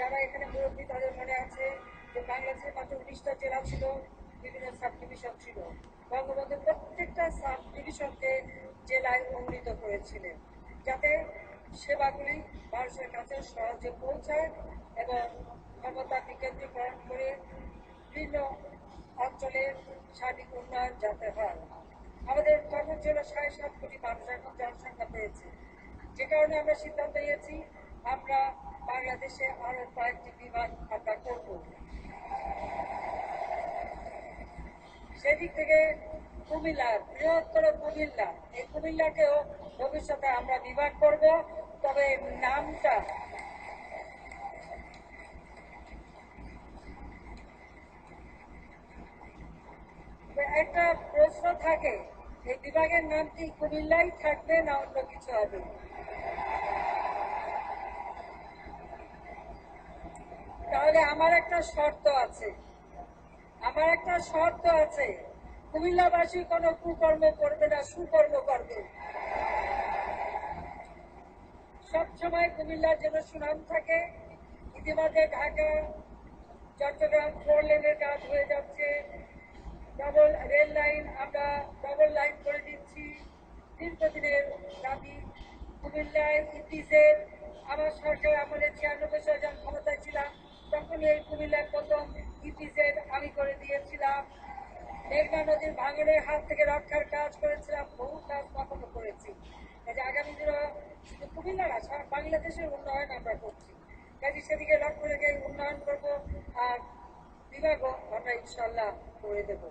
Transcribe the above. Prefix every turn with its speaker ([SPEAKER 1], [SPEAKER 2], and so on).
[SPEAKER 1] যারা এখানে মুরব্বী তাদের মনে আছে যে বাংলাদেশের মাত্র উনিশটা জেলা ছিল, বিভিন্ন সাব ডিভিশন ছিল। বঙ্গবন্ধু প্রত্যেকটা সাব ডিভিশনকে জেলায় উন্নীত করেছিলেন। যাতে সেবাগুলি মানুষের কাছে সহজে পৌঁছায় এবং ক্ষমতা বিকেন্দ্রীকরণ করে বিভিন্ন অঞ্চলের সার্বিক উন্নয়ন যাতে হয়। আমাদের কর্মজ জেলা সাড়ে সাত কোটি মানুষ, এখন জনসংখ্যা পেয়েছে। যে কারণে আমরা সিদ্ধান্ত নিয়েছি আমরা বাংলাদেশে আরও কয়েকটি বিভাগ আমরা করব। সেদিক থেকে কুমিল্লা, বৃহত্তর কুমিল্লা, এই কুমিল্লাকেও ভবিষ্যতে আমরা বিভাগ করব, তবে নামটা একটা প্রশ্ন থাকে, এই বিভাগের নাম কি কুমিল্লাই থাকবে না অন্য কিছু হবে? তাহলে আমার একটা শর্ত আছে। আমার একটা শর্ত আছে। কুমিল্লাবাসী কোনো কুকর্ম করবে না, সুকর্ম করবে। সবসময় কুমিল্লার যেন সুনাম থাকে, ইতিমধ্যে ঢাকা, চট্টগ্রাম ফোর লেনের কাজ হয়ে যাচ্ছে। ডবল রেল লাইন আমরা ডবল লাইন করে দিচ্ছি। দীর্ঘদিনের দাবি। কুমিল্লায় ইতিজের আমার সরকার আমাদের ছিয়ানব্বই এই কুমিল্লার প্রথম ইপিজেড আমি করে দিয়েছিলাম। মেঘনা নদীর ভাঙনের হাত থেকে রক্ষার কাজ করেছিলাম, বহু কাজ কখনো করেছি। কাজে আগামী দিনে শুধু কুমিল্লা না, সারা বাংলাদেশের উন্নয়ন আমরা করছি। কাজে সেদিকে লক্ষ্য রেখে উন্নয়ন করব আর বিভাগও আমরা ইনশাল্লাহ করে দেবো।